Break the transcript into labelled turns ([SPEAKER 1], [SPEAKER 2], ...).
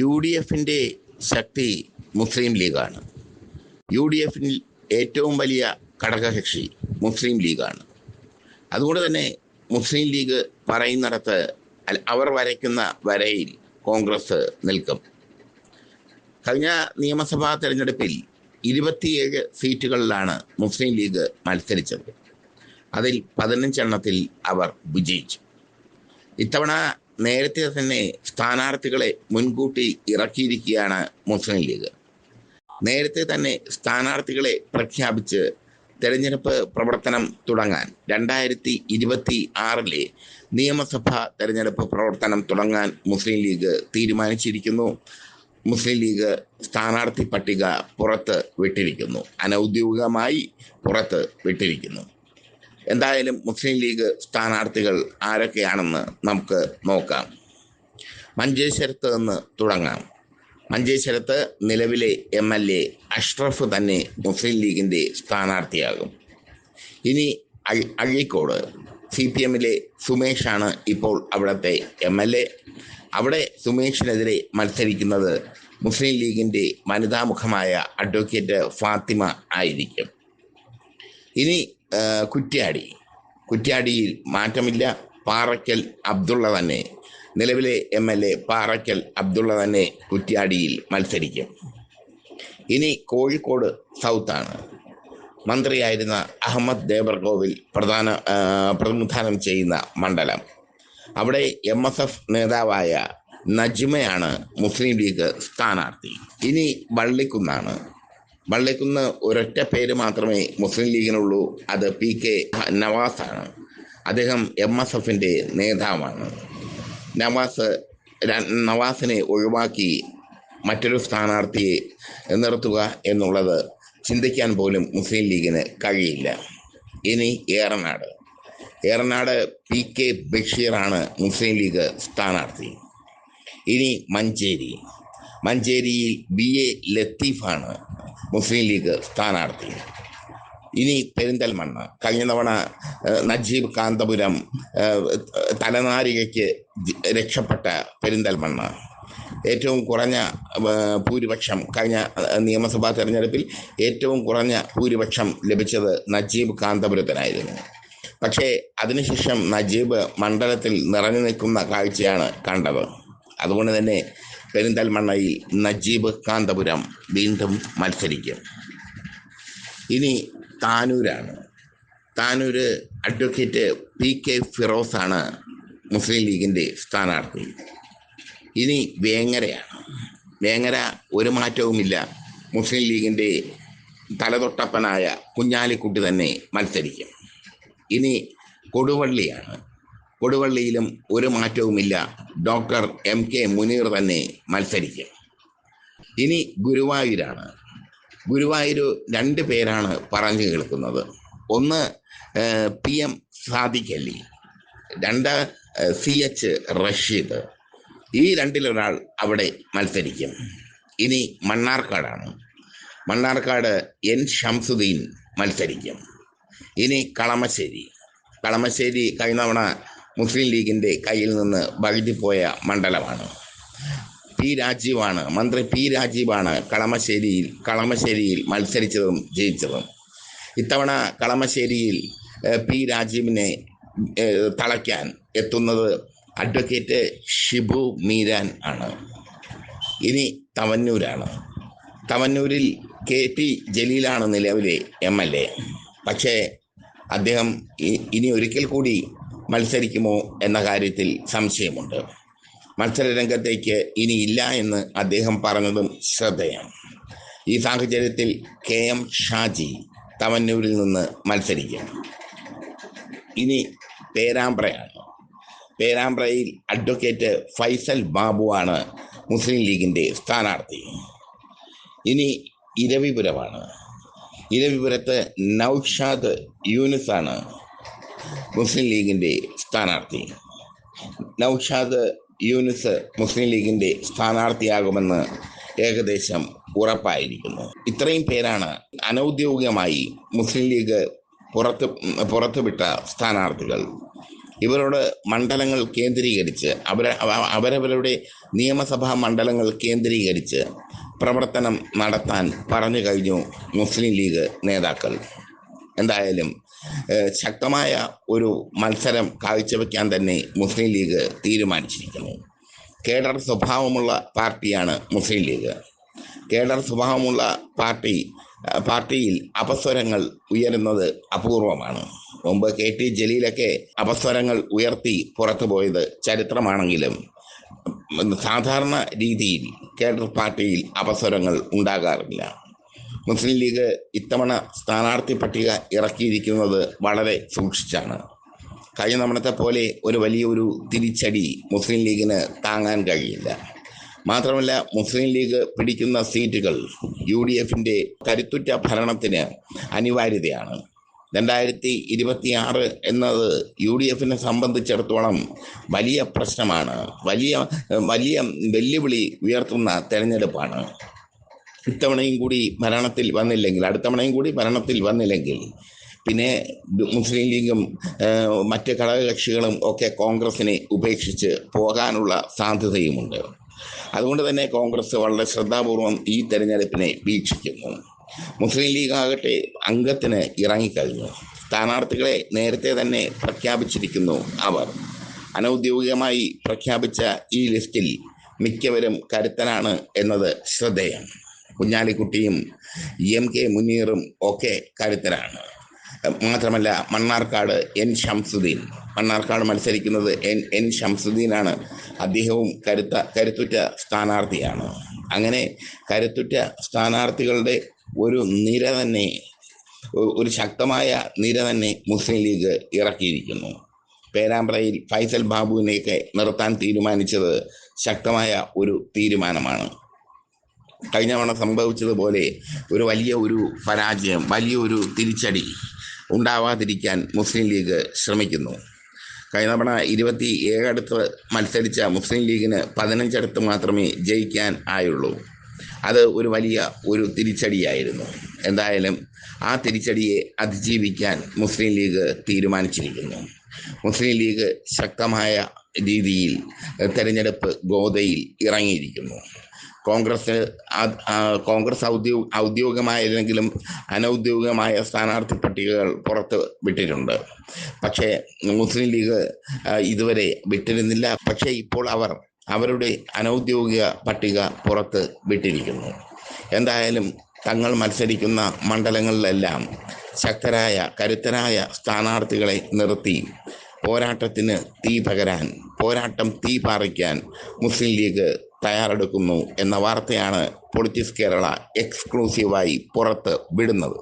[SPEAKER 1] U D എഫിന്റെ ശക്തി മുസ്ലിം ലീഗാണ്. U D എഫിൽ ഏറ്റവും വലിയ ഘടകകക്ഷി മുസ്ലിം ലീഗാണ്. അതുകൊണ്ട് തന്നെ മുസ്ലിം ലീഗ് പറയുന്നിടത്ത് അവർ വരയ്ക്കുന്ന വരയിൽ കോൺഗ്രസ് നിൽക്കും. കഴിഞ്ഞ നിയമസഭാ തെരഞ്ഞെടുപ്പിൽ ഇരുപത്തിയേഴ് സീറ്റുകളിലാണ് മുസ്ലിം ലീഗ് മത്സരിച്ചത്. അതിൽ പതിനഞ്ചെണ്ണത്തിൽ അവർ വിജയിച്ചു. ഇത്തവണ നേരത്തെ തന്നെ സ്ഥാനാർത്ഥികളെ മുൻകൂട്ടി ഇറക്കിയിരിക്കുകയാണ് മുസ്ലിം ലീഗ്. നേരത്തെ തന്നെ സ്ഥാനാർത്ഥികളെ പ്രഖ്യാപിച്ച് തെരഞ്ഞെടുപ്പ് പ്രവർത്തനം തുടങ്ങാൻ രണ്ടായിരത്തി ഇരുപത്തി ആറിലെ നിയമസഭാ തെരഞ്ഞെടുപ്പ് പ്രവർത്തനം തുടങ്ങാൻ മുസ്ലിം ലീഗ് തീരുമാനിച്ചിരിക്കുന്നു. മുസ്ലിം ലീഗ് സ്ഥാനാർത്ഥി പട്ടിക പുറത്ത് വിട്ടിരിക്കുന്നു. അനൗദ്യോഗികമായി പുറത്ത് വിട്ടിരിക്കുന്നു. എന്തായാലും മുസ്ലിം ലീഗ് സ്ഥാനാർത്ഥികൾ ആരൊക്കെയാണെന്ന് നമുക്ക് നോക്കാം. മഞ്ചേശ്വരത്ത് നിന്ന് തുടങ്ങാം. മഞ്ചേശ്വരത്ത് നിലവിലെ എം എൽ എ അഷ്റഫ് തന്നെ മുസ്ലിം ലീഗിന്റെ സ്ഥാനാർത്ഥിയാകും. ഇനി അഴീക്കോട്. സി പി എമ്മിലെ സുമേഷാണ് ഇപ്പോൾ അവിടുത്തെ എം എൽ എ. അവിടെ സുമേഷിനെതിരെ മത്സരിക്കുന്നത് മുസ്ലിം ലീഗിന്റെ വനിതാമുഖമായ അഡ്വക്കേറ്റ് ഫാത്തിമ ആയിരിക്കും. ഇനി കുറ്റ്യാടി. കുറ്റ്യാടിയിൽ മാറ്റമില്ല. പാറയ്ക്കൽ അബ്ദുള്ള തന്നെ. നിലവിലെ M L A Parakkal Abdulla തന്നെ കുറ്റ്യാടിയിൽ മത്സരിക്കും. ഇനി കോഴിക്കോട് സൗത്താണ്. മന്ത്രിയായിരുന്ന അഹമ്മദ് ദേബർകോവിൽ പ്രധാന പ്രതിനിധാനം ചെയ്യുന്ന മണ്ഡലം. അവിടെ എം എസ് എഫ് നേതാവായ നജ്മയാണ് മുസ്ലിം ലീഗ് സ്ഥാനാർത്ഥി. ഇനി വള്ളിക്കുന്നാണ്. വള്ളിക്കുന്ന് ഒരൊറ്റ പേര് മാത്രമേ മുസ്ലിം ലീഗിനുള്ളൂ. അത് പി കെ നവാസാണ്. അദ്ദേഹം എം എസ് എഫിന്റെ നേതാവാണ്. നവാസ് നവാസിനെ ഒഴിവാക്കി മറ്റൊരു സ്ഥാനാർത്ഥിയെ നിർത്തുക എന്നുള്ളത് ചിന്തിക്കാൻ പോലും മുസ്ലിം ലീഗിന് കഴിയില്ല. ഇനി ഏറനാട്. ഏറനാട് പി കെ ബഷീറാണ് മുസ്ലിം ലീഗ് സ്ഥാനാർത്ഥി. ഇനി മഞ്ചേരി. മഞ്ചേരിയിൽ ബി എ ലത്തീഫാണ് മുസ്ലിം ലീഗ് സ്ഥാനാർത്ഥി. ഇനി പെരിന്തൽമണ്ണ. കഴിഞ്ഞ തവണ നജീബ് കാന്തപുരം തലനാരികയ്ക്ക് രക്ഷപ്പെട്ട പെരിന്തൽമണ്ണ. ഏറ്റവും കുറഞ്ഞ ഭൂരിപക്ഷം കഴിഞ്ഞ നിയമസഭാ തെരഞ്ഞെടുപ്പിൽ ഏറ്റവും കുറഞ്ഞ ഭൂരിപക്ഷം ലഭിച്ചത് നജീബ് കാന്തപുരത്തിനായിരുന്നു. പക്ഷേ അതിനുശേഷം നജീബ് മണ്ഡലത്തിൽ നിറഞ്ഞു നിൽക്കുന്ന കാഴ്ചയാണ് കണ്ടത്. അതുകൊണ്ട് തന്നെ പെരിന്തൽമണ്ണയിൽ നജീബ് കാന്തപുരം വീണ്ടും മത്സരിക്കും. ഇനി താനൂരാണ്. താനൂര് അഡ്വക്കേറ്റ് പി കെ ഫിറോസാണ് മുസ്ലിം ലീഗിന്റെ സ്ഥാനാർത്ഥി. ഇനി വേങ്ങരയാണ്. വേങ്ങര ഒരു മാറ്റവുമില്ല. മുസ്ലിം ലീഗിന്റെ തലതൊട്ടപ്പനായ കുഞ്ഞാലിക്കുട്ടി തന്നെ മത്സരിക്കും. ഇനി കൊടുവള്ളിയാണ്. കൊടുവള്ളിയിലും ഒരു മാറ്റവുമില്ല. ഡോക്ടർ എം കെ മുനീർ തന്നെ മത്സരിക്കും. ഇനി ഗുരുവായൂരാണ്. ഗുരുവായൂർ രണ്ട് പേരാണ് പറഞ്ഞു കേൾക്കുന്നത്. ഒന്ന് പി എം സാദിഖ് അലി രണ്ട് സി എച്ച് റഷീദ്. ഈ രണ്ടിലൊരാൾ അവിടെ മത്സരിക്കും. ഇനി മണ്ണാർക്കാടാണ്. മണ്ണാർക്കാട് എൻ ഷംസുദ്ദീൻ മത്സരിക്കും. ഇനി കളമശ്ശേരി. കളമശ്ശേരി കഴിഞ്ഞ തവണ മുസ്ലിം ലീഗിന്റെ കയ്യിൽ നിന്ന് വഴുതിപ്പോയ മണ്ഡലമാണ്. പി രാജീവാണ് മന്ത്രി പി രാജീവാണ് കളമശ്ശേരിയിൽ കളമശ്ശേരിയിൽ മത്സരിച്ചതും ജയിച്ചതും. ഇത്തവണ കളമശ്ശേരിയിൽ പി രാജീവിനെ തളയ്ക്കാൻ എത്തുന്നത് അഡ്വക്കേറ്റ് ഷിബു മീരാൻ ആണ്. ഇനി തവന്നൂരാണ്. തവന്നൂരിൽ കെ ടി ജലീലാണ് നിലവിലെ എം എൽ എ. പക്ഷേ അദ്ദേഹം ഇനി ഒരിക്കൽ കൂടി മത്സരിക്കുമോ എന്ന കാര്യത്തിൽ സംശയമുണ്ട്. മത്സര രംഗത്തേക്ക് ഇനി ഇല്ല എന്ന് അദ്ദേഹം പറഞ്ഞതും ശ്രദ്ധേയം. ഈ സാഹചര്യത്തിൽ കെ എം ഷാജി തവന്നൂരിൽ നിന്ന് മത്സരിക്കും. ഇനി പേരാമ്പ്രയാണ്. പേരാമ്പ്രയിൽ അഡ്വക്കേറ്റ് ഫൈസൽ ബാബുവാണ് മുസ്ലിം ലീഗിന്റെ സ്ഥാനാർത്ഥി. ഇനി ഇരവിപുരമാണ്. ഇരവിപുരത്ത് നൌഷാദ് യൂനിസാണ് മുസ്ലിം ലീഗിന്റെ സ്ഥാനാർത്ഥി. നൌഷാദ് യൂനിസ് മുസ്ലിം ലീഗിന്റെ സ്ഥാനാർത്ഥിയാകുമെന്ന് ഏകദേശം ഉറപ്പായിരിക്കുന്നു. ഇത്രയും പേരാണ് അനൗദ്യോഗികമായി മുസ്ലിം ലീഗ് പുറത്ത് പുറത്തുവിട്ട സ്ഥാനാർത്ഥികൾ. ഇവരോട് മണ്ഡലങ്ങൾ കേന്ദ്രീകരിച്ച് അവരെ അവ- അവരവരുടെ നിയമസഭാ മണ്ഡലങ്ങൾ കേന്ദ്രീകരിച്ച് പ്രവർത്തനം നടത്താൻ പറഞ്ഞു കഴിഞ്ഞു മുസ്ലിം ലീഗ് നേതാക്കൾ. എന്തായാലും ശക്തമായ ഒരു മത്സരം കാഴ്ചവെക്കാൻ തന്നെ മുസ്ലിം ലീഗ് തീരുമാനിച്ചിരിക്കുന്നു. കേഡർ സ്വഭാവമുള്ള പാർട്ടിയാണ് മുസ്ലിം ലീഗ്. കേഡർ സ്വഭാവമുള്ള പാർട്ടി പാർട്ടിയിൽ അപസ്വരങ്ങൾ ഉയരുന്നത് അപൂർവമാണ്. മുമ്പ് കെ ടി ജലീലൊക്കെ അപസ്വരങ്ങൾ ഉയർത്തി പുറത്തു പോയത് ചരിത്രമാണെങ്കിലും സാധാരണ രീതിയിൽ കേഡർ പാർട്ടിയിൽ അപസ്വരങ്ങൾ ഉണ്ടാകാറില്ല. മുസ്ലിം ലീഗ് ഇത്തവണ സ്ഥാനാർത്ഥി പട്ടിക ഇറക്കിയിരിക്കുന്നത് വളരെ സൂക്ഷിച്ചാണ്. കഴിഞ്ഞ തവണത്തെ പോലെ ഒരു വലിയൊരു തിരിച്ചടി മുസ്ലിം ലീഗിന് താങ്ങാൻ കഴിയില്ല. മാത്രമല്ല മുസ്ലിം ലീഗ് പിടിക്കുന്ന സീറ്റുകൾ യു ഡി എഫിന്റെ കരുത്തുറ്റ ഭരണത്തിന് അനിവാര്യതയാണ്. രണ്ടായിരത്തി ഇരുപത്തി ആറ് എന്നത് യു ഡി എഫിനെ സംബന്ധിച്ചിടത്തോളം വലിയ പ്രശ്നമാണ്. വലിയ വലിയ വെല്ലുവിളി ഉയർത്തുന്ന തെരഞ്ഞെടുപ്പാണ്. ഇത്തവണയും കൂടി ഭരണത്തിൽ വന്നില്ലെങ്കിൽ അടുത്തവണയും കൂടി ഭരണത്തിൽ വന്നില്ലെങ്കിൽ പിന്നെ മുസ്ലിം ലീഗും മറ്റ് ഘടകകക്ഷികളും ഒക്കെ കോൺഗ്രസിനെ ഉപേക്ഷിച്ച് പോകാനുള്ള സാധ്യതയുമുണ്ട്. അതുകൊണ്ട് തന്നെ കോൺഗ്രസ് വളരെ ശ്രദ്ധാപൂർവം ഈ തെരഞ്ഞെടുപ്പിനെ വീക്ഷിക്കുന്നു. മുസ്ലിം ലീഗ് ആകട്ടെ അംഗത്തിന് ഇറങ്ങിക്കഴിഞ്ഞു. സ്ഥാനാർത്ഥികളെ നേരത്തെ തന്നെ പ്രഖ്യാപിച്ചിരിക്കുന്നു അവർ. അനൗദ്യോഗികമായി പ്രഖ്യാപിച്ച ഈ ലിസ്റ്റിൽ മിക്കവരും കരുത്തനാണ് എന്നത് ശ്രദ്ധേയം. കുഞ്ഞാലിക്കുട്ടിയും എം കെ മുനീറും ഒക്കെ കരുത്തരാണ്. മാത്രമല്ല മണ്ണാർക്കാട് എൻ ഷംസുദ്ദീൻ മണ്ണാർക്കാട് മത്സരിക്കുന്നത് എൻ എൻ ഷംസുദ്ദീനാണ് അദ്ദേഹവും കരുത്ത കരുത്തുറ്റ സ്ഥാനാർത്ഥിയാണ്. അങ്ങനെ കരുത്തുറ്റ സ്ഥാനാർത്ഥികളുടെ ഒരു നിര തന്നെ ഒരു ശക്തമായ നിര തന്നെ മുസ്ലിം ലീഗ് ഇറക്കിയിരിക്കുന്നു. പേരാമ്പ്രയിൽ ഫൈസൽ ബാബുവിനെയൊക്കെ നിർത്താൻ തീരുമാനിച്ചത് ശക്തമായ ഒരു തീരുമാനമാണ്. കഴിഞ്ഞ തവണ സംഭവിച്ചതുപോലെ ഒരു വലിയ ഒരു പരാജയം വലിയൊരു തിരിച്ചടി ഉണ്ടാവാതിരിക്കാൻ മുസ്ലിം ലീഗ് ശ്രമിക്കുന്നു. കഴിഞ്ഞ തവണ ഇരുപത്തി ഏഴടുത്ത് മത്സരിച്ച മുസ്ലിം ലീഗിന് പതിനഞ്ചടുത്ത് മാത്രമേ ജയിക്കാൻ ആയുള്ളൂ. അത് ഒരു വലിയ ഒരു തിരിച്ചടിയായിരുന്നു. എന്തായാലും ആ തിരിച്ചടിയെ അതിജീവിക്കാൻ മുസ്ലിം ലീഗ് തീരുമാനിച്ചിരിക്കുന്നു. മുസ്ലിം ലീഗ് ശക്തമായ രീതിയിൽ തെരഞ്ഞെടുപ്പ് ഗോതയിൽ ഇറങ്ങിയിരിക്കുന്നു. കോൺഗ്രസ് കോൺഗ്രസ് ഔദ്യോ ഔദ്യോഗികമായില്ലെങ്കിലും അനൗദ്യോഗികമായ സ്ഥാനാർത്ഥി പട്ടികകൾ പുറത്ത് വിട്ടിട്ടുണ്ട്. പക്ഷേ മുസ്ലിം ലീഗ് ഇതുവരെ വിട്ടിരുന്നില്ല. പക്ഷേ ഇപ്പോൾ അവർ അവരുടെ അനൗദ്യോഗിക പട്ടിക പുറത്ത് വിട്ടിരിക്കുന്നു. എന്തായാലും തങ്ങൾ മത്സരിക്കുന്ന മണ്ഡലങ്ങളിലെല്ലാം ശക്തരായ കരുത്തരായ സ്ഥാനാർത്ഥികളെ നിർത്തി പോരാട്ടത്തിന് തീ പകരാൻ പോരാട്ടം തീ പാറിക്കാൻ മുസ്ലിം ലീഗ് തയ്യാറെടുക്കുന്നു എന്ന വാർത്തയാണ് പൊളിറ്റിക്സ് കേരള എക്സ്ക്ലൂസീവായി പുറത്ത് വിടുന്നത്.